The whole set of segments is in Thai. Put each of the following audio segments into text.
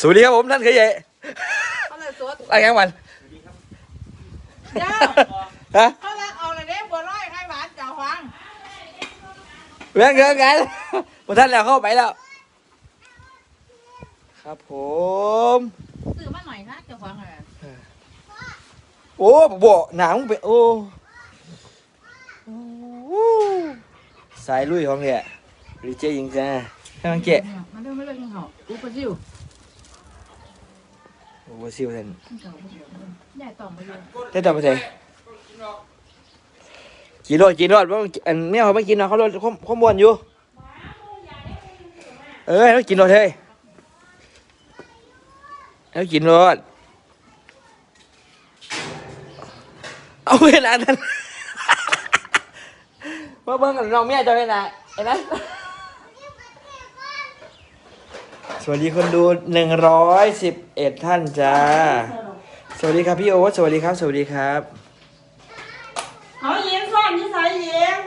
สวัสดีครับผมท่านเคยใหญ่เขาเลยสดอะไรกันวันเจ้าฮะเขาเลยเอาเลยเด้บัวลอยไข่หวานเจ้าฟังเรื่องเกินกันหมดท่านแล้วเข้าไปแล้ว ครับผมซื้อมาหน่อยนะเจ้าฟังเลยโอ้บวหนังเป็นโอ้โอ้สายลุยของเนี่ยรีเจยิงจ้าให้มันเจ๊มันเรื่องไม่เรื่องยังเหรออุปซิว โอ้ซิวเซนใหญ่ต่อมาเลยได้ต่อไปเถอะกินรถกินรถว่าอันเนี้ยเขาไม่กินนะเขารถข้อข้อมวนอยู่ เออให้เขากินรถเฮ้ยให้เขากินรถเอาเวลานั้นมาเบิ่งกับน้องเมียจะไปไหนเห็นไหม สวัสดีคนดูหนึ่งร้อยสิบเอ็ดท่านจ้า สวัสดีครับพี่โอ๊ตสวัสดีครับ สวัสดีครับเอาเย็นซ่อนนิสัยเย็น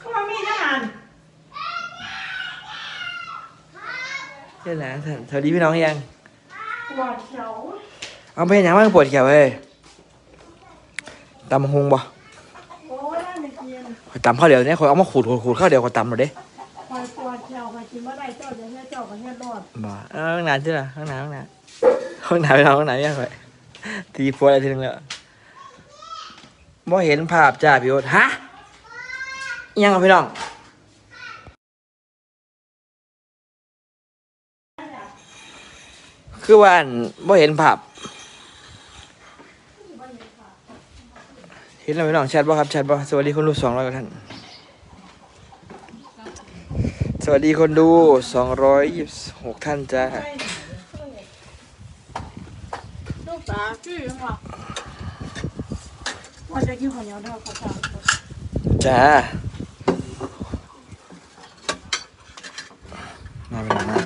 ก็มามีทหารเจ้าหลานท่านสวัสดีพี่น้องยัง ปวดเขียวเอาไปยังบ้างปวดแขวเฮ้ยตำบักหงบ่โอ้ยไม่กินขอยตำข้าวเดียวเนี่ยขอยเอามาขูดขูดขูดข้าวเดียวขอยตำหน่อยเด้คอยปวดเขียวคอยกินเมื่อไรเจ้าจะให้ เจ้ากับให้รอดบ่เอาห้องน้ำใช่ไหมห้องน้ำห้องน้ำห้องน้ำไปเอาห้องน้ำยังไงตีโฟอะไรทีนึงแล้วบ่เห็นภาพจ้าพี่โอ๊ตฮะยังเอาพี่น้องคือว่าบ่เห็นภาพเห็นแล้วพี่น้องแชทบ่ครับแชทบ่สวัสดีคนดูสองร้อยกว่าท่าน สวัสดีคนดูสองร้อยยี่สิบหกท่านจ้าลูกสาวชื่อยังวะว่าจะกินข้าวเหนียวเท่าข้าวสารจ้ามาเป็นมา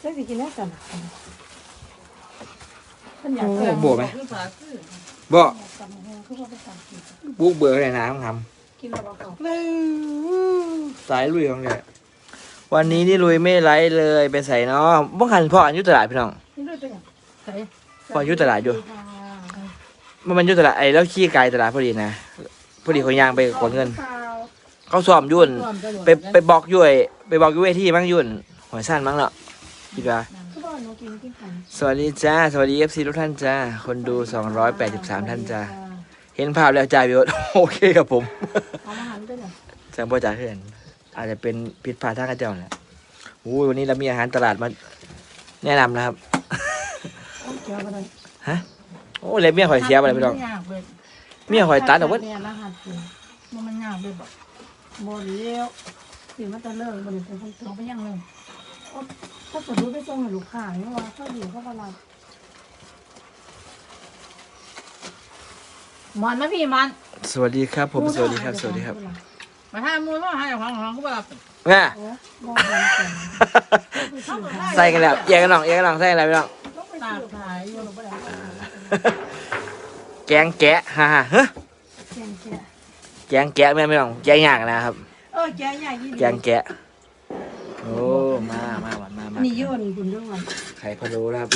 เจ้าสิกินแล้วกันท่านอยากโอ้เกิดบวกไหมลูกสาวชื่อบ่กับหมูคือว่าไปสั่งกินบุกเบื่อเลยนะต้องท กินแล้วบอกเขาำสายลุยของเนี่ยวันนี้นี่ลุยไม่ไลฟ์เลยไปใส่เนาะบ้องหันพ่ออันอยุตลาดพี่น้องนี่ด้วยตัวอย่างใส่พ่ออยุตลาดอยู่มันมันอยุตลาดไอ้แล้วขี้ไกลตลาดพอดีนะพอดีเขาย่างไปกดเงิน เขาซ้อมยุ่น ไปไปบอกยุ่ยไปบอกยุ่ยที่มั้งยุ่นหัวสั้นมั้งเนาะคิดว่าคือว่าหนูกินกินขันสวัสดีจ้า สวัสดีเอฟซีทุกท่านจ้า คนดู 283 ท่านจ้า เห็นภาพแล้วจ้าพี่โอ๊ตโอเคครับผมเอามาหันด้วยเหรอแสงพ่อจ่าเพื่อนอาจจะเป็นผิดพลาดทางกระเจ้าแหละโอ้ยวันนี้เรามีอาหารตลาดมาแนะนำนะครับโอ้เกี่ยวกันเลยฮะโอ้เลยเมียข่อยเสียไปเลยพี่น้องยากเลยเมียข่อยตัดออกว่าเนี่ยรหัสกินมันมันยากเลยบอกบ่เลี้ยวสิมันจะเลิกบ่ได้เป็นคนตรเรางไปยังเลยถ้าสมมติไปส่งให้ลูกค้าเนี่ยว่าเขาอยู่เขาก็รับมันไหมพี่มันสวัสดีครับ ผมสวัสดีครับ สวัสดีครับมาให้มูลว่าให้ของของเขาแบบแม่โอ้บ่ได้กันใส่กันแล้วแยกกันน้องแยกกันน้องใส่อะไรพี่น้องต้องไปตาซื้อขายอยู่บ่ได้แกงแกะฮ่าฮ่าเฮ้ยแกงแกะแกงแกะแม่ไม่น้องแกงยากนะครับเออแกะใหญ่ยี่แกงแกะโอ้มามามามามานี่โยนคุณด้วยมันไข่พะโล้นะครับ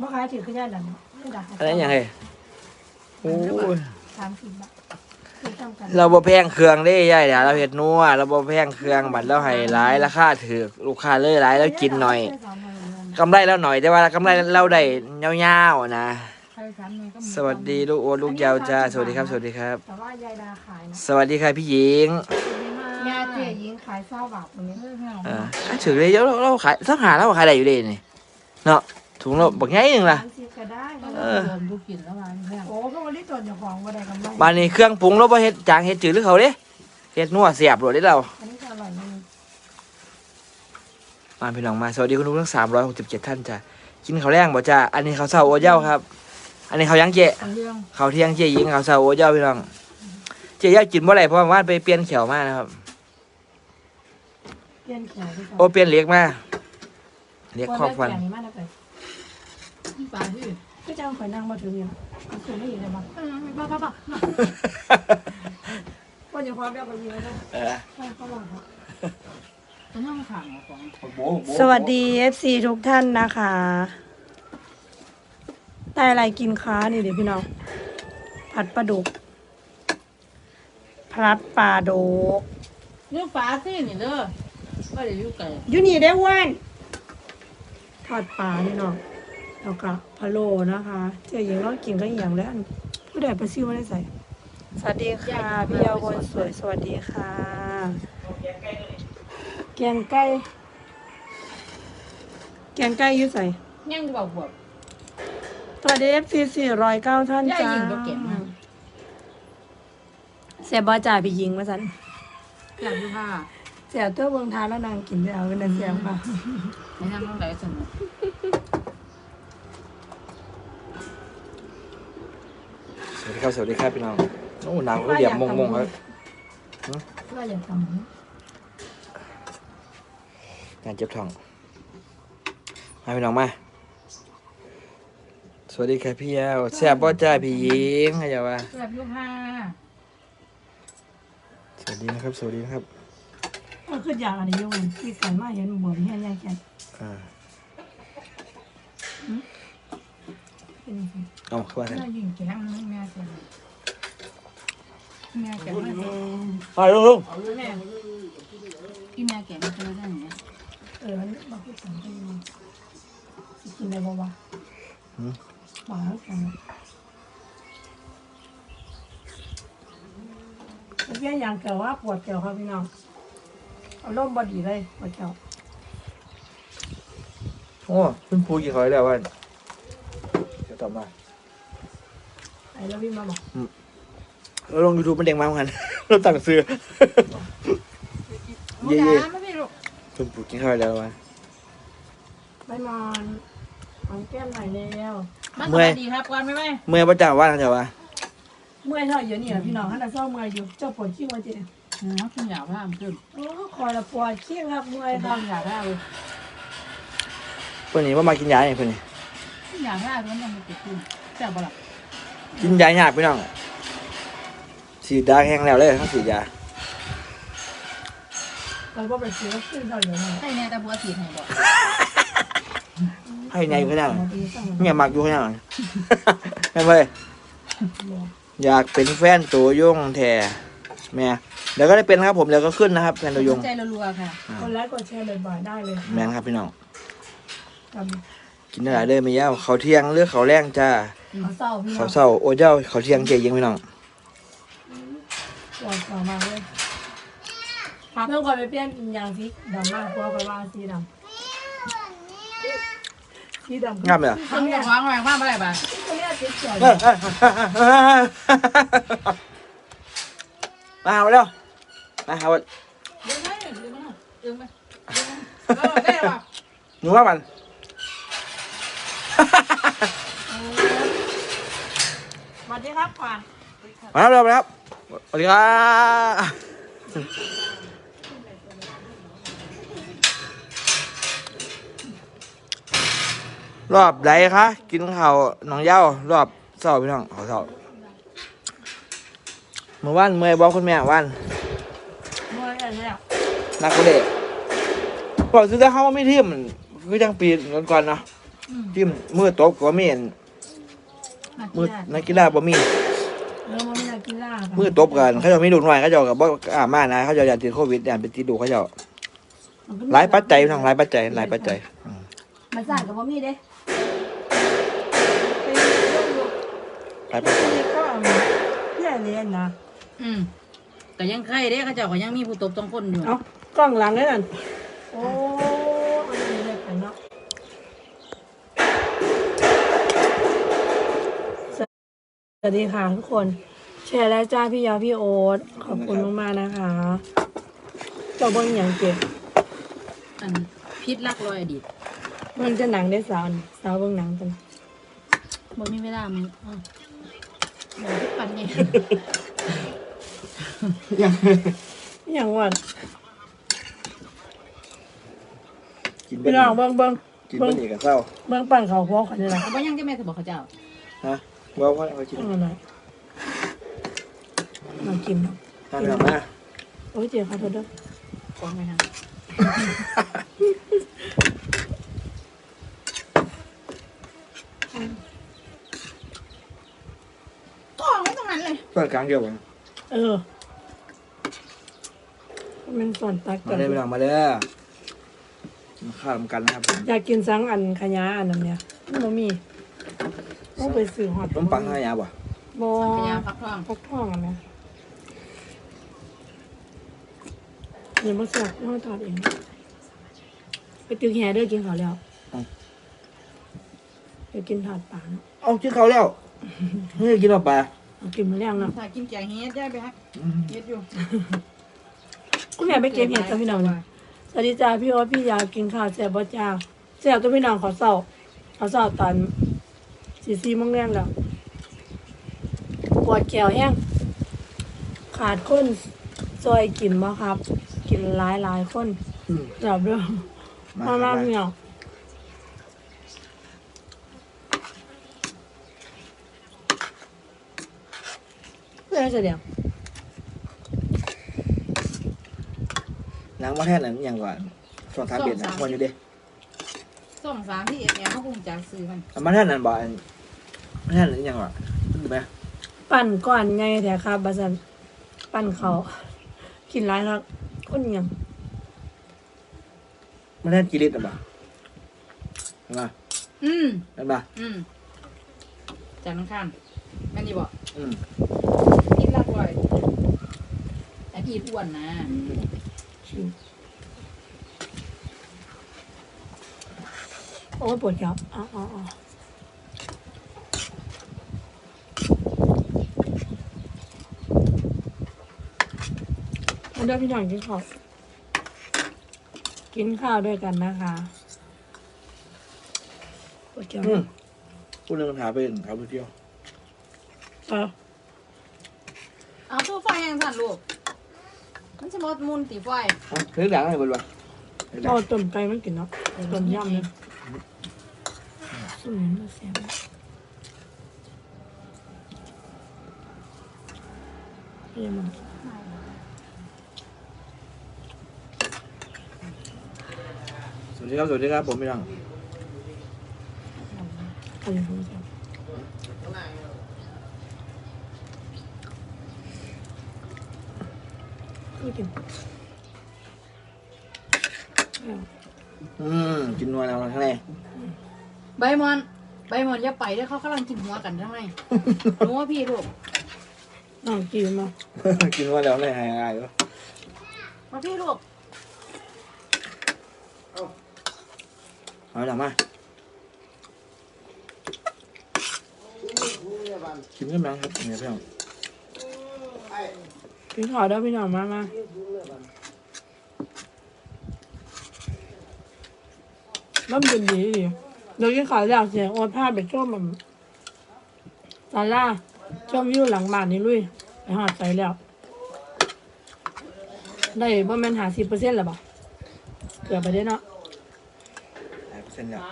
บ่ขายถือขึ้นได้แล้ว ไม่ได้อันนี้ยังไงโอ้ยสามสิบบาทคือทำกันเราบ่แพงเครื่องเด้ย่ายเดี๋ยวเราเฮ็ดนัวเราบ่แพงเครื่องบัดเราให้หลายราคาถือลูกค้าเลยหลายแล้วกินหน่อยกำไรแล้วหน่อยแต่ว่ากำไรเราได้ยาวๆนะใครสามเลยก็สวัสดีลูกโอ๊ตลูกยาวจ้าสวัสดีครับ สวัสดีครับแต่ว่ายายดาขายนะสวัสดีค่ะพี่หญิงยาเจ๊ยิงขายเศร้าบาทตรงนี้เอออะถือเลยเดี๋ยวเราเราขายสักหาแล้วขายได้อยู่เด้นี่เนาะถุงเราบักใหญ่หนึงล่ะสามสิบ ก็ได้เออบุกินแล้วมันแพงโอ้ก็วันนี้ตัวเจ้าของว่าได้กำไรบ้านนี้เครื่องปรุงเราบ่เฮ็ดจางเฮ็ดจืดหรือเขาเด้เฮ็ดนัวเสียบโลดเด้เราอันนี้ก็อร่อยนึงมาพี่น้องมาสวัสดีคุณลุงทั้ง367ท่านจ้ะกินข้าวแรงบ่จ้าอันนี้ข้าวเช้าโอเจ้าครับ อันนี้ข้าวยังเจเรื่องข้าวเที่ยงเจหญิงข้าวเช้าโอเจ้าพี่น้องเจย่ากินบ่ได้เพราะว่าไปเปลี่ยนเขียวมานะครับ เปลี่ยนแขนไปก่อนโอเปลี่ยนเล็กมาเล็กครอบฟัน แขนี้มากนะไป ปลาพี่ก็จะเอาข่อยนั่งมาถึงเนี่ยคือไม่อยู่เลยมั้งป้าป้าป้าว่าจะความแบบนี้นะเออเขาบอกว่าต้องขังของโบ๊ะโบ๊ะสวัสดี FC ทุกท่านนะคะได้อะไรกินค้านี่เดี๋ยวพี่น้องผัดปลาดุกพลัดปลาดุกนี่ฟ้าสินี่เด้อก็เดี๋ยวอยู่ไกลอยู่นี่ได้วันทอดปลานี่เนาะ แล้วก็พะโล้นะคะ เจ้าหญิงเรากินก็อย่างแล้วอันผู้ใดปลาซิวไม่ได้ใส่ สวัสดีค่ะ พี่เยาวคนสวยสวัสดีค่ะ แกงไก่ แกงไก่อยุ่ใส่ยังบอกบวกสวัสดีเอฟซีสี่ร้อยเก้าท่านย่าจ้ายิงก็เก่งมาก เสียบอจ่าพี่ยิงมาสันอยากดูผ้าเสียตัวเบืองทานแล้วนางกินแล้วเป็นแต่เสียงค่ะไม่ทำต้องไหลสนุก สวัสดีครับสวัสดีครับพี่น้องโอ้หนังก็เหลี่ยมมงมงๆครับเพื่ออยากทำงานเจ็บท้องมาพี่น้องมาสวัสดีครับพี่แย้วแซ่บบ่จ้าพี่หญิงให้จ้าว่าแบบดูผ้าสวัสดีนะครับ สวัสดีนะครับก็คืออยากอะไรอยู่มันที่กันมาเห็นบวมเฮียนยายแกนอ่า เป็นจังซี่เอาเข้ามากันย่ายิงแกงแม่แกงแม่แกงไม่ได้ไปลุงลุงแม่พี่แม่แกงไม่ได้อย่างเงี้ยเออมันมาพูดสังกันมาสิกินได้บ่วะหวานกันเมื่อกี้ยังเกิดว่าปวดเกี่ยวครับพี่น้องเอาร่มบอดีเลยปวดเกี่ยวโอ้คุณครูกี่คอยแล้วว่าเดี๋ยวตอบมา ไอ้แล้วพี่มาบอกแล้วลงยูทูบมันเด้งมาเหมือนกัน เราตั้งซื้อ เย่เย่เย่ไม่พี่ลูกคุณปู่กินข้าวแล้ววะไม่มอนหอมแก้มหน่อยแล้วมาสวัสดีครับก่อนไหมแม่เมื่อประจ่าว่านะจ๊ะวะเมื่อยเท่าอยู่นี่แหละพี่น้องท่านจะเศร้าเมื่อยอยู่ เจ้าปวดขี้มาเจ๊น้องคุณอยากผ้ามันขึ้นโอ้คอยละปวดขี้ครับเมื่อยคต้รัอบงอยากผ้าเลยเพื่อนนี้ว่ามากินยาเนี่ยเพื่อนนี่อยากผ้ามันต้องมีติดขึ้นแซ่บบ่ล่ะ กินยายากพี่น้องฉีดยาแห้งแล้วเลยต้องฉีดยาเราก็ไปซื้อขึ้นเท่าอยู่นี่ให้แน่แต่บัวสีให้บอกให้ในอยู่ข้างหน้ามาดีสั่งเนี่ยมักอยู่ข้างหน้าแม่เว้ยอยากเป็นแฟนตัวยงแท้แม่เดี๋ยวก็ได้เป็นนะครับผมเดี๋ยวก็ขึ้นนะครับแฟนตัวยงใจรัวๆค่ะคนไลค์กดแชร์บ่อยๆได้เลยแม่นครับพี่น้องครับกินได้หลายเด้อไม่ยาวเขาวเที่ยงหรือเขาวแรงจ้า เขาเศร้าพี่น้เขาองวเศร้าโอ้เจ้าเขาวเที่ยงเจยิงพี่น้องปวดเศร้ามากเลยเมื่อก่อนไปเปลี่ยนยางสีดำมากเพราะว่าสีดำสีดำงามเลยเหรอทำอย่างวางแรงผ้าอะไรบ้างเขาเรียกสีเขียวเอ้ยเอ้ยเอ้ยเอ้ยมาเอาแล้วมาเอาเดี๋ยวให้เดี๋ยวมาเดี๋ยวมาเออได้ป่ะหนูว่ามัน วัสดีครับขวานมาครับเร็วมาครับสวัสดีครับรอบไหนคะกินข้าวหนองเหย้ารอบเสาร์พี่น้องขอเสาร์เมื่อวานเมื่อยบอกคุณแม่วันเมื่อไหร่แล้วนักเล่บอกซื้อได้เขาว่าไม่ทีมคือจังปีก่อนๆเนาะทีมมือตบก็มีอัน มือนักกีฬาบ่มีเราไม่ได้กินล่ามือตบกันเขาเจะมีดูหน่อยเขาเจะกับบ่กล้ามานะเขาเจะอยากติดโควิดอยากไปติดดูเขาเจะหลายปัจจัยพี่น้องหลายปัจจัยหลายปัจจัยอืมมันสั่งกับพ่อมีเด้หลายปัจจัยก็เพื่อเรียนนะอืมก็ยังใครเด้เขาเจ้าก็ยังมีผู้ตบต้องคนอยู่เอากล้องหลังได้นั่นโอ้อันนี้เลยกันเนาะ สวัสดีค่ะทุกคน แชร์แล้วจ้าพี่ยาวพี่โอ๊ตขอบคุณมากๆนะคะเจ้าเบิ้งอย่างเก็บอันพิษรักรอยอดีตมันจะหนังได้สาวนี่สาวเบิ้งหนังกันบ่มีเวลามันอะเดี๋ยวพิษปันไงอย่างว่ากินเป็พี่นน้องเบิ้งเบิ้งกินเป็นอีกกับเศร้าเบิ้งปั่นเขาพอกันเลยนะเอาบ่ยังจะแม่จะบอกเขาเจ้าฮะ ว่าว่าเขากินเอาหน่อยมากินเนาะตอนนี้มาโอ้ยเจ๊ขอโทษด้วยกองไปทางกองไว้ตรงนั้นเลยเปิดกลางเดียวกันเออมันส่วนตักมากันเลยไปหลังมาเลยมาข้าวกันนะครับอยากกินสังอันขยะอันนั้นเนี่ยมันบ่มี ต้องไปซื้อหอดต้มปังอะไรยาบ่บ่พยายามพักท้องพักท้องอันเนี้ยเดี๋ยวมาสักเอาทอดเองไปตึกแห่เด้อกินข้าวแล้วเดี๋ยวกินถอดปลาเนาะเอาชื่อเขาแล้วเฮ้ยกินเอาไปเอากินมาแล้วเนาะถ้ากินแกงเฮ็ดได้ไหมฮะเฮ็ดอยู่คุณแม่ไปเก็บเห็ดกับพี่น้องนะสวัสดีจ้าพี่โอ๊ตพี่ยาวกินข้าวแซ่บบ่จ้าแซ่บตัวพี่น้องขอเศร้าขอเศร้าตอน สี่สี่โมงแรงแล้วปวดแขวแห้งขาดคนซอยกินบ่ครับ กินหลายหลายๆคนอืมจับเด้อมามาคมารับพี่น้องเพื่อนเสียงนางมาแท่นนั้นยังก่อนสองสามเดือนนะวันอยู่เด้สองสามที่เอ็ดแอลเขาคงจะซื้อมันเอามาแท่นนั้นบ่ อันมาแท่นนั้นยังก่อนดูไหมปั่นก่อนไงแต่ครับบาสันปั่นเขากินหลายครับคนเนียงมาแท่นกี่ลิตรนะบ่เห็นป่ะอืมเห็นป่ะอืมจากน้ำข้ามแม่นดีบอกอืมกินละบ่อยแต่พี่อ้วนนะชิวโอ้ยปวดครับอ๋ออ๋ออ๋อมา เดี๋ยวพี่หน่อยกินข้าวกินข้าวด้วยกันนะคะปวดแก้วอืมพูดเรื่องคำถามไปเขาไปเที่ยวเออเอาตู้ไฟยังสั่นลูก มันจะมดมุนตีไฟฮะเรื่องดังอะไรบ่บ่เรื่องดังเอาต้มไก่มันกินเนาะต้มยำเนี่ยสุดเลยเสียบเยี่ยมมาก สวัส ดีครับ สวัสดีครับผมพี่น้องอันนี้ผมจะไม่กินเอาอืมกินนัวแล้วข้างในใบมอน ใบมอนอย่าไปเด้อเขากำลังกินหัวกันทั้งในรู้ว่าพี่ลูกน้องกินมา กินนัวแล้วข้างในหายง่ายอยู่มาพี่ลูก เอาหนังมากินกันไหมครับเนี่ยพี่น้องกินข้าวได้พี่น้องมามาน้ำเป็นดีดีเดี๋ยวกินข้าวแล้วเสียโอนผ้าไปช่วมแบบซาร่าช่วมวิวหลังบ้านนี่ลุยไปหอดใจแล้ว ได้บ่แม่นหาสิบเปอร์เซ็นต์แล้วบ่เกือบไปได้เนาะ เปอร์เซ็นต์แล้ว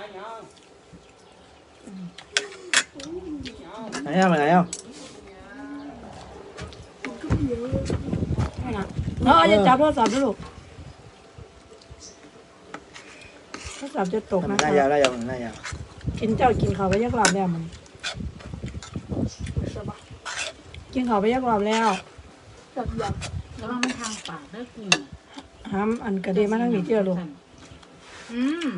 ไหนอะไปไหนอะนั่นน่ะเนาะอย่าจับโทรศัพท์นะลูกโทรศัพท์จะตกหนะน้าคะยาวหน้ายาวหน้ายาวกินเจ้ากินข้าวไปยักรอบแล้วมัน กินข้าวไปยักรอบแล้วแล้วมันไม่ทางปากเด้อคุณห้ามอันกระเดมาทั้งนี้เจ้าลูก อืม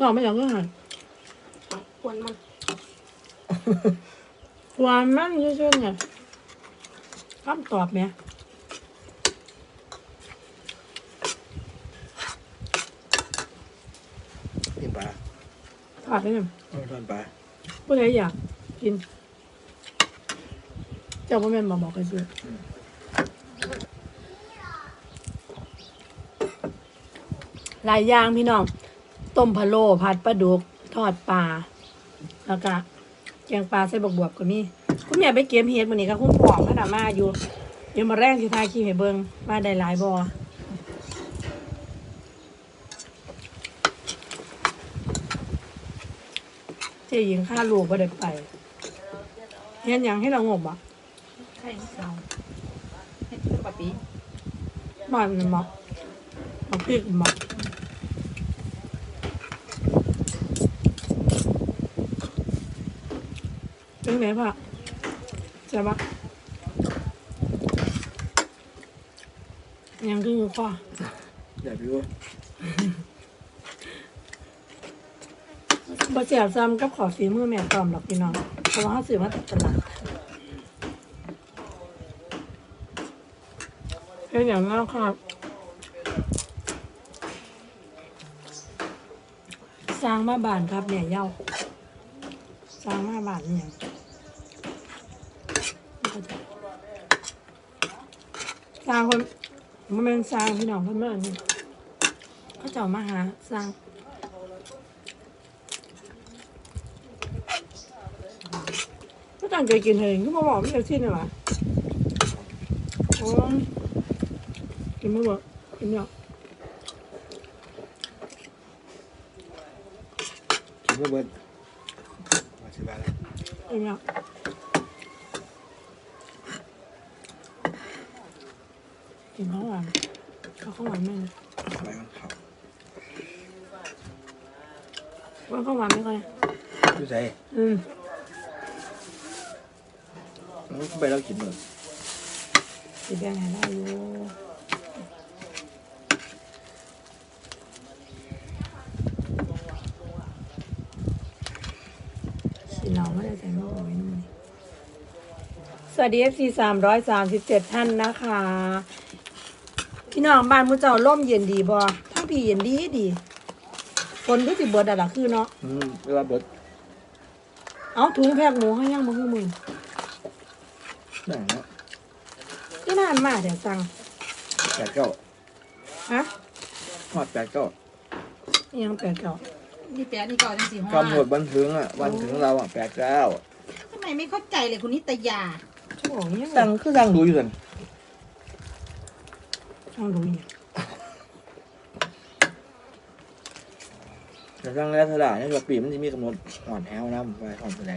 นอกไม่อยากก็หันควรมันหวานมันเฉยๆเนี่ยคำตอบไหมกินปลาถอดไปหนึ่งเอาทอนปลาผู้ใดอยากกิน เจ้าพ่อแม่นมาบอกกันสิหลายอย่างพี่น้อง ต้มพะโล้ผัดปลาดุก ทอดปลา แล้วก็แกงปลาใส่บวบๆก็มีคุณแม่ไปเก็บเห็ดมื้อนี้ก็คุณพ่อมาดามาอยู่เดี๋ยวมาแรงสิทายขี้ให้เบิ่งมาได้หลายบ่เจ๊หญิงค่าลูกบ่ได้ไปเฮ็ดหยังให้เรางบอะใช่เราเฮ็ดคือปะปีบ้านมันบอกบอกพริกบอกเป็นไงพ่อใช่ปะยังคือพ่ออย่าไปรู้บ่เสียซ้ำกับขอฝีมือแม่ตอมหรอกพี่น้อง เพราะว่าเขาซื้อมาจากตลาดเป็นอย่างนั้นครับสร้างมาบ้านครับเนี่ยเย้าสร้างมาบ้านเนี่ย ร้างคนมันเป็นสร้างพี่น้องเพื่อนเมื่อนี่เขาเจ้ามาหาสร้างก็ตั้งใจกินเองก็มาบอกไม่เอาที่นี่หว่าโอ้ยกินไม่หมดกินเยอะคิดว่าเบิร์ดมาสิบาทแล้วกินเยอะ กินข้าวหวานเอาข้าวหวานไหมไปมันเขาว่าข้าวหวานไม่ค่อยดูใส่อืมมันไปแล้วกินหมดสีแดงให้ได้อยู่สีเหลาไม่ได้ใส่หม้อไว้นู่นสวัสดี FC สามร้อยสามสิบเจ็ดท่านนะคะ พี่น้องบ้านมุเจ้าร่มเย็นดีบ่ทั้งพี่เย็นดีดีฝนก็สิเบิดอะล่ะคือเนาะอืมเวลาเบิร์ดเอาถุงแพกหมูให้ยังบ่คือมึงหนังเนาะที่นานมากเดี๋ยวสั่งแปดเก้าฮะทอดแปดเก้าอิหยังแปดเก่านี่แปะนี่ก่อนจังสิฮะกำหนดวันถึงอะ วันถึงเราอะแปดเก้าทำไมไม่เข้าใจเลยคุณนิตยาชั่วโมงนี้สั่งคือสั่งดูอยู่สัน ช่างดูอีกแต่สั่งแล้วเท่าไหร่เนี่ยว่าปีมันจะมีกำหนดอ่อนแอวน้ำไปอ่อนไปไหน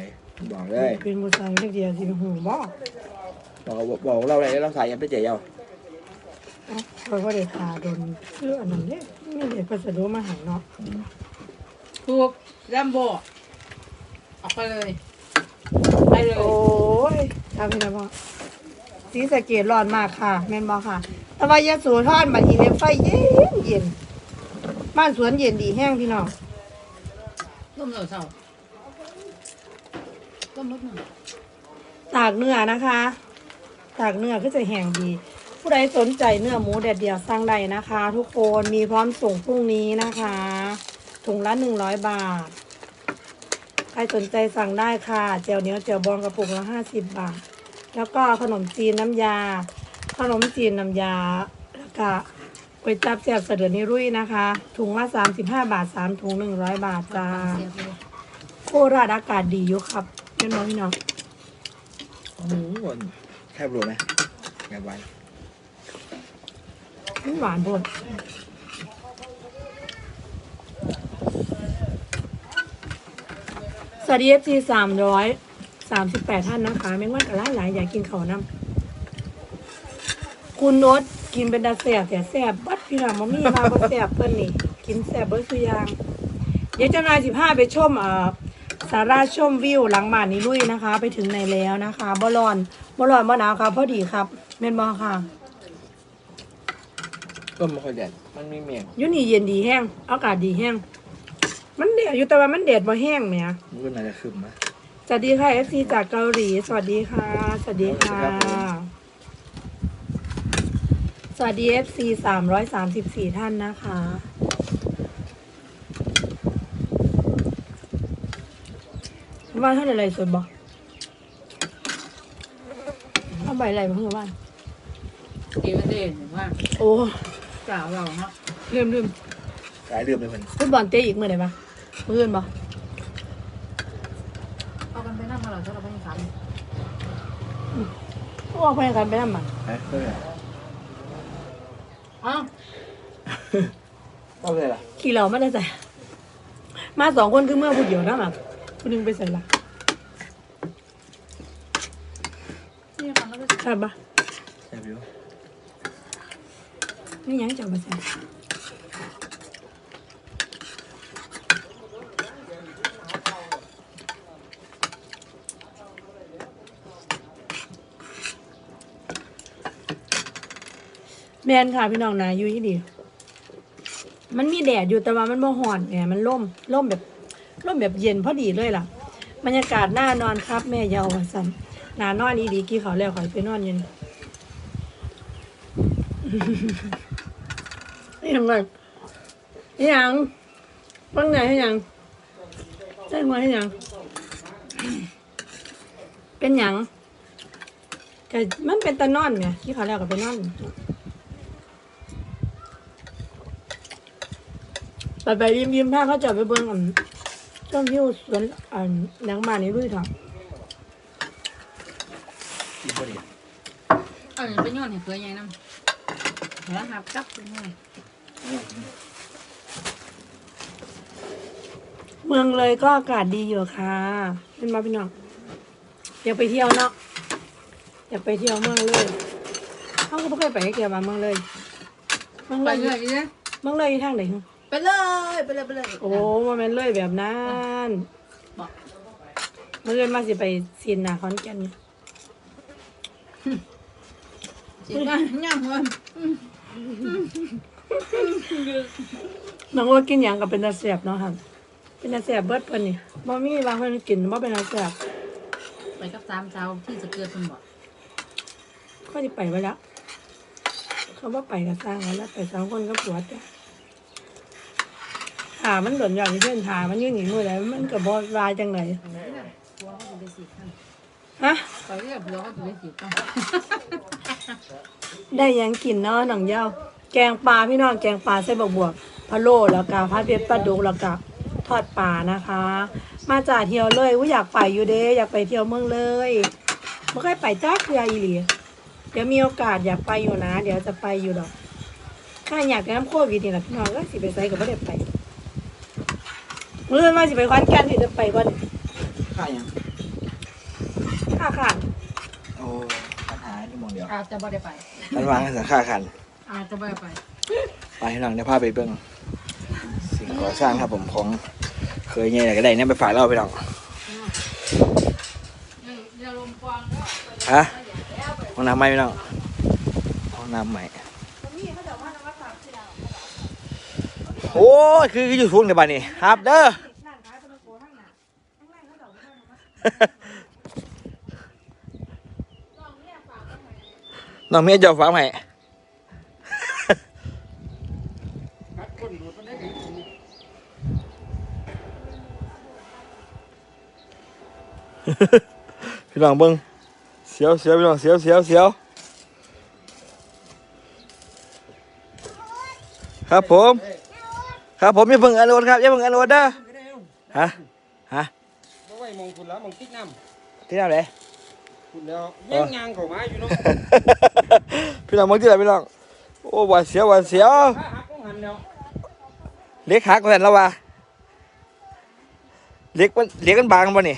บอกเลยเป็นผู้ชายเล็กเดียวสิเป็นหูบ่บอกบอกเราอะไรเราใส่ยับไปเจียวเพราะว่าเด็กขาโดนคืออันนั้นเนี่ยไม่เด็กพัสดุมาใหาเนาะถูกแรมโบออกไปเลยไปเลยโอ้ยทำยังไงบ่ สีสะเกดร้อนมากค่ะแม่นบ่ค่ะแต่ว่ายะโสธรบัดนี้เนี่ยไฟเย็นเย็นบ้านสวนเย็นดีแห้งพี่น้องร่มเหนือเศร้าร่มรถหนึ่งตากเนื้อนะคะ ตากเนื้อก็จะแห้งดี ผู้ใดสนใจเนื้อหมูแดดเดียวสั่งได้นะคะ ทุกคนมีพร้อมส่งพรุ่งนี้นะคะถุงละหนึ่งร้อยบาท ใครสนใจสั่งได้ค่ะเจลเหนียวเจลบองกระปุกละห้าสิบบาท แล้วก็ขนมจีนน้ำยา ขนมจีนน้ำยา แล้วก็ก๋วยจับแซ่บเสด็จนิรุ่ยนะคะ ถุงละสามสิบห้าบาทสามถุงหนึ่งร้อยบาทจ้าเสียไปเลยโคราชอากาศดีอยู่ครับเป็นน้องพี่น้องโอ้โหแคบรู้ไหมแคบไว้มันหวานโพดสวัสดีเอฟซีสามร้อย สามสิบแปดท่านนะคะแม่งวันกับหลายหลายๆอยากกินข้าวน้ำคุณโนตกินเป็นดาแสบแต่แสบบัดพี่น้องมามีมาบ่แสบเพิ่นนี่ กินแสบเบิดสุอยาง เดี๋ยวเจ้านายสิพาไปชมเอ่อสาราชมวิวหลังบ้านนี้ลุยนะคะ ไปถึงไหนแล้วนะคะบ่ร้อนบ่ร้อนบ่หนาวครับพอดีครับแม่นบ่ค่ะก็ไม่ค่อยแดดมันมีเมียงอยู่นี่เย็นดีแห้งอากาศดีแห้งมันแดดอยู่แต่ว่ามันแดดบ่แห้งแหมมันก็น่าจะขึ้นมา สวัสดีค่ะ FC จากเกาหลี สวัสดีค่ะ สวัสดีค่ะ สวัสดีครับผมสวัสดี FC สามร้อยสามสิบสี่ท่านนะคะ ว่าท่านอะไรสดบอกเอาใบอะไรมาเพื่อบ้านดีมันเด่นว่าโอ้กล่าวเราเนาะลืมลืมสายเรือมเลยมันฟุตบอลเตะอีกเมื่อไหร่ปะเมื่ออื่นปะ เอากันไปนั่ง มาเราจะเราไปถามพวกไปกันไปทำมันฮะก็เลยอ้าวก็เลยล่ะขี่เหล่าไม่ได้ใส่มาสองคนคือเมื่อผู้เดียวนะแบบคนหนึงไปใส่ละครับปะแซ่บอยู่นี่ยังจะมาใส่ แมนค่ะพี่น้องนะอยู่ที่ดีมันมีแดดอยู่แต่ว่ามันบ่ห่อนไงมันร่มร่มแบบร่มแบบเย็นพอดีเลยล่ะ บรรยากาศหน่านอนครับ แม่เยาวสันหนานอนอีดีกี่เขาแล้วข่อยไปนอนอยืนนี่ยังไงนี่ยังบ้างไหนให้ยังใช่ไหมให้ยัง เป็นหยังแต่มันเป็นตะนอนไงที่เขาแล้วก็ไปนอน ไปไปยิ้มยิ้มผ้าเขาจะไปเบิ่งอันช่วงที่สวนอันหนังมานี่ด้วยเถอะกินพอดีเอาอย่างไปย้อนให้เคยใหญ่น้ำแล้วหับกลับไปหน่อยเมืองเลยก็อากาศดีอยู่ค่ะเป็นมาพี่น้องอยากไปเที่ยวเนาะอยากไปเที่ยวเมืองเลยเขาก็ไม่เคยไปเกี่ยวมาเมืองเลย เมืองไปเลยเลยเนี่ยเมืองเลยอยู่ทางไหนหึ ไปเลยไปเลยไปเลยโอ้มาเป็นเลยแบบนั้นบอกเมื่อเอินมาสิไปซีนนาคอนแก่นเนี่ยสิงานย่ำเงินน้องว่ากินหยังกับเป็นตาแสบเนาะค่ะเป็นตาแสบเบิดเพิ่นนี่บ่มีบางเพิ่นกินบ่เป็นตาแสบไปกับสามเจ้าที่จะเกิดเป็นบอกก็สิไปไว้แล้ว เขาว่าไปกับสร้างแล้วไปสองคนก็ปวดจ้ะ หามันหล่นอย่างที่เพื่อนหามันยื่นหนีมือแล้วมันก็บ่วายจังไหนผัวเขาจะไปสีกันฮะไปเรียกผัวเขาจะไปสีกันได้ยังกินเนาะหนังเยาแกงปลาพี่น้องแกงปลาใส่บวบวบพะโล้แล้วก็ผัดเผ็ดปลาดุกแล้วก็ทอดปลานะคะ มาจากเที่ยวเลยว่าอยากไปอยู่เด้อยากไปเที่ยวเมืองเลยไม่เคยไปจ้าเคืออีหลีเดี๋ยวมีโอกาสอยากไปอยู่นะ เดี๋ยวจะไปอยู่ดอกถ้าอยากไปน้ำโควิดนี่แหละพี่น้องก็สิไปไซก็ไม่ได้ไป เมื่อมาสิไปควันแก่นที่จะไปก่อนข้ายังค่าขาดโอ้ปัญหาที่มองเดียวอาจจะไม่ได้ไปมันวางสังค่าคัน อาจจะไม่ได้ไป ไปให้หลังเดี๋ยวพาไปเบิ่งสิ่งก่อสร้างครับผมของเคยไงไหนก็ได้เนี่ยไปฝากเราไปหลังอย่าลมกวางก็ฮะห้องน้ำใหม่ไปหลังห้องน้ำใหม่ โอ้ยคืออยู่ทุ่งในบ้านนี่ครับเด้อน้องเมียเจ้าฟ้าใหม่พี่น้องเบิ้งเสียวเสียวพี่น้องเสียวเสียวเสียวครับผม ครับผมอย่าเพิ่งอันโหลดครับอย่าเพิ่งอันโหลดเด้อฮะฮะบ่ไว้มองคุณแล้วมองติ๊กน้ที่ไหนเลยำคุณแล้วแย่งยางเข้ามาอยู่เนาะพี่น้องมึงที่ไหนพี่น้องโอ้หวาดเสียวหวาดเสียวถ้าหักต้องหันแล้วเล็กหักกันแล้ววะเล็กมันเล็กกันบางบ่นี่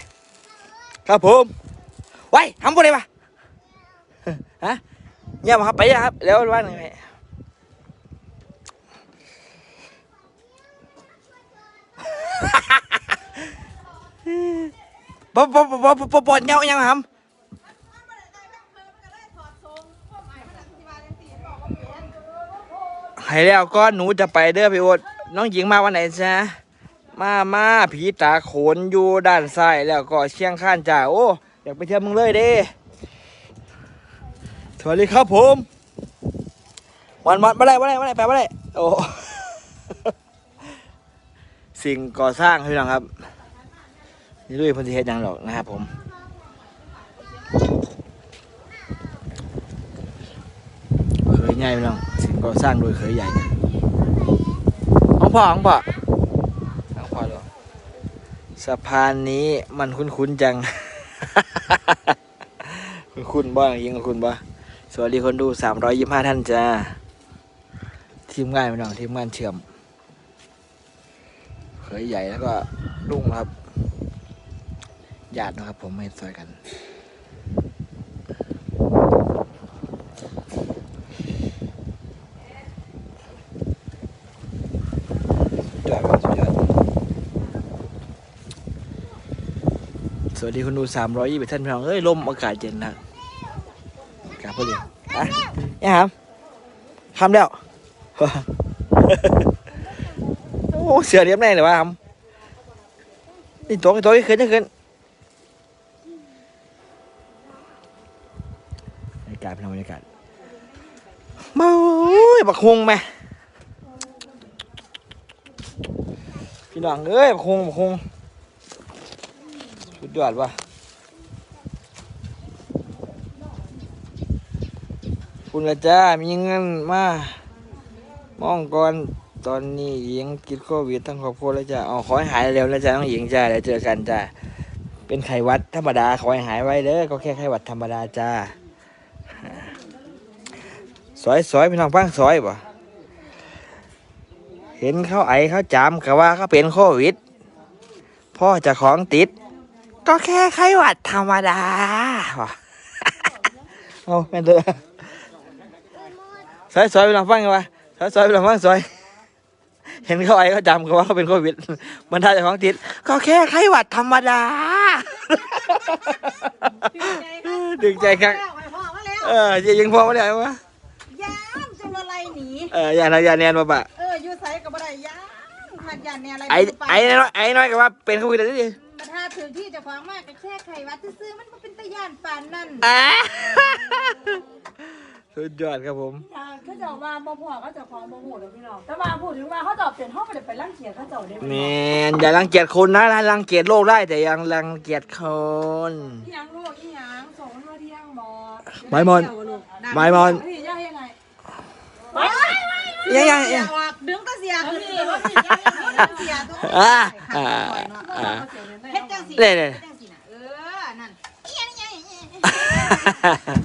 ครับผมไว้ทำบ่ได้ปะฮะเงียบครับไปอะครับแล้วว่าไงแม่ บ่บ่บ่บ่บ่บ่เงายังครับให้แล้วก็หนูจะไปเด้อพี่โอ๊ตน้องหญิงมาวันไหนจ๊ะมามาผีตาโขนอยู่ด้านซ้ายแล้วก็เชียงข้านจ้าโอ้อยากไปเที่ยวมึงเลยเด้สวัสดีครับผม วันวันมาได้มาได้มาได้แปลว่าได้โอ้ สิ่งก่อสร้างพี่น้องครับ นี่ด้วยเพันธิเฮ็ดหยังหรอกนะครับผมเคยใหญ่พี่น้องสิ่งก่อสร้างโดยเคยใหญ่ของพ่อของพ่อของพ่อเหรอสะพานนี้มันคุ้นๆจัง คุ้นๆบ้างยิงคุ้นๆบ้าสวัสดีคนดูสามร้อยยี่ห้าท่านจ้า ทีมงานพี่น้อง ทีมงานเชื่อมเค ยใหญ่แล้วก็ลุ่งครับญาตินะครับผมไม่ซอยกันสวัสดีคุณดูสามร้อยยี่สิบท่านพี่น้องเอ้ยลมอากาศเย็นนะกลับเพื่อดีอะนี่ครับทำแล้ว โอ้เสือเรียบแน่เลยวะครับนี่ตัวตัวขึ้นขึ้นบรรยากาศเป็นบรรยากาศมาโอ้ยบักฮงไหมพี่น้องเอ้ยบักฮงบักฮงสุดยอดว่ะคุณละจ้ามีเงินมามองก่อน ตอนนี้หญิงติดโควิดทั้งครอบครัวแล้วจ้าเอาขอให้หายเร็วนะจ้าน้องหญิงจ้าเดี๋ยวเจอกันจ้าเป็นไข้หวัดธรรมดาขอให้หายไว้เด้อก็แค่ไข้หวัดธรรมดาจ้าซอยซอยพี่น้องฟังซอยบ่เห็นเขาไอเขาจามกะว่าเขาเป็นโควิด พ่อจะของติด ก็แค่ไข้หวัดธรรมดาเอาแม่นเด้อซอยซอยพี่น้องฟังกันวะซอยซอยพี่น้องฟังซอย เห็นเขาไอเขาจามกะว่าเขาเป็นโควิด มันถ้าเจะของติดก็แค่ไข้หวัดธรรมดาดึงใจครับพ่อมาแล้วเออยิงพอมาแล้ววะยามจะมาไล่หนีเอออย่านะอย่าเนียนมาปะเอออยู่ไสกับบ่ได้ยามหัดยานเนี่ยอะไรไอ้ไอ้น้อยไอ้น้อยก็ว่าเป็นโควิดแล้วดิมาถ้าถึงที่เจะฟังมากก็แค่ไขวัดซื่อๆมันบ่เป็นตะย่านปานนั่นอ่า สุดยอดครับผมเขาเจะมาบ่พอเขาเจะของบ่หูเด้อพี่น้องแต่ว่าพูดถึงว่าเขาเจะเป็นห้องไปไปรังเกียจเขาเจ้าได้ไหมแมนอย่ารังเกียจคนนะรังเกียจโลกได้แต่ยังรังเกียจคนอีหยังลูกอีหยังส่งมันมาเที่ยงบ่ไม้มอน ไม้มอน พี่ย่ายังไงยังยังเสียยังออกดึงตะเสียขึ้นเสียตัวอ่าอ่าอ่าเฮ็ดจังสิเนี่ยเนี่ยเฮ็ดจังสิน่ะเออนั่นอีหยังอีหยังอีหยัง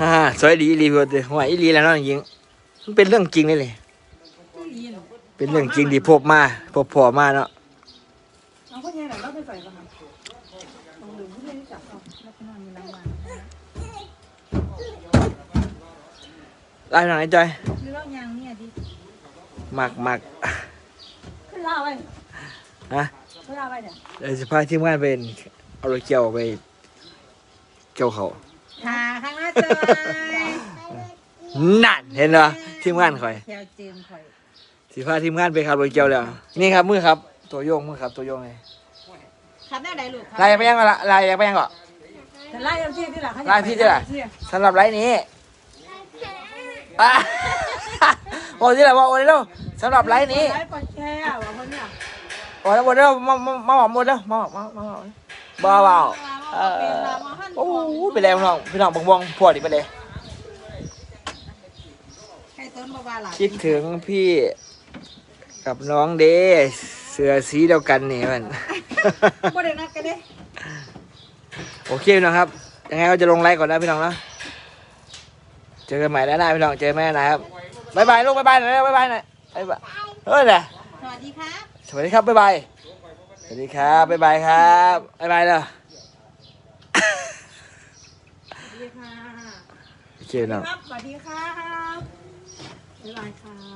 ฮ่าสวยดีอีหลีเพื่อนหัวอีหลีแล้วเน้องยิงมันเป็นเรื่องจริงนี่เลยเป็นเรื่องจริงที่พบมาพบพอมาเนาะเอาพ่อใหญ่หน่อยเราไปใส่ก่อนค่ะต้องดื่มผู้ใหญ่จับเอาแล้วก็นอนอยู่หลังบ้านไล่หน่อยจอยหรือเรายังเนี่ยดิหมักหมักขึ้นลาไว้ฮะขึ้นลาไว้เนี่ยเดี๋ยวจะพาทีมงานเป็นเอารถเกี่ยวไปเกี่ยวเขา หาข้างหน้าเจอนั่นเห็นเหรอทีมงานคอยแถวเจิมข่อยสิพาทีมงานไปขับรถเกี่ยวแล้ว นี่ครับมือครับ ตัวโยงมือครับตัวโยงเลยครับแน่ใดลูกครับลายไปยังก่อนละลายไปยังก่อนแต่ไล่ยังที่ที่หลังเขาไล่ที่ที่หลังสำหรับไลน์นี้อะบอกที่ไหนบอกวันนี้แล้วสำหรับไลน์นี้ไล่ปอแช่ว่าคนเนี่ยบอกแล้วหมดแล้วมามามาหมดหมดแล้วมามามามาบ้าเปล่า เออโอ้โหไปแล้วพี่น้องพี่น้องบังบองพวดอีกไปเลยให้ต้นบ่ว่าหล่ะคิดถึงพี่กับน้องเดเสือสีเดียวกันนี่มัน บ่ได้นัดกันเด้โอเคพี่น้องครับ ยังไงก็จะลงไลค์ก่อนนะพี่น้องนะเจอกันใหม่แล้วนะพี่น้องเจอแม่นะครับบายบายลูกบายบายหน่อยนะบายบายหน่อยบายบายเฮ้ยนะสวัสดีครับ สวัสดีครับบายบาย สวัสดีครับบายบายครับบายบายเลย สวัสดีค่ะ โอเคนะ ครับสวัสดีครับบ๊ายบายครับ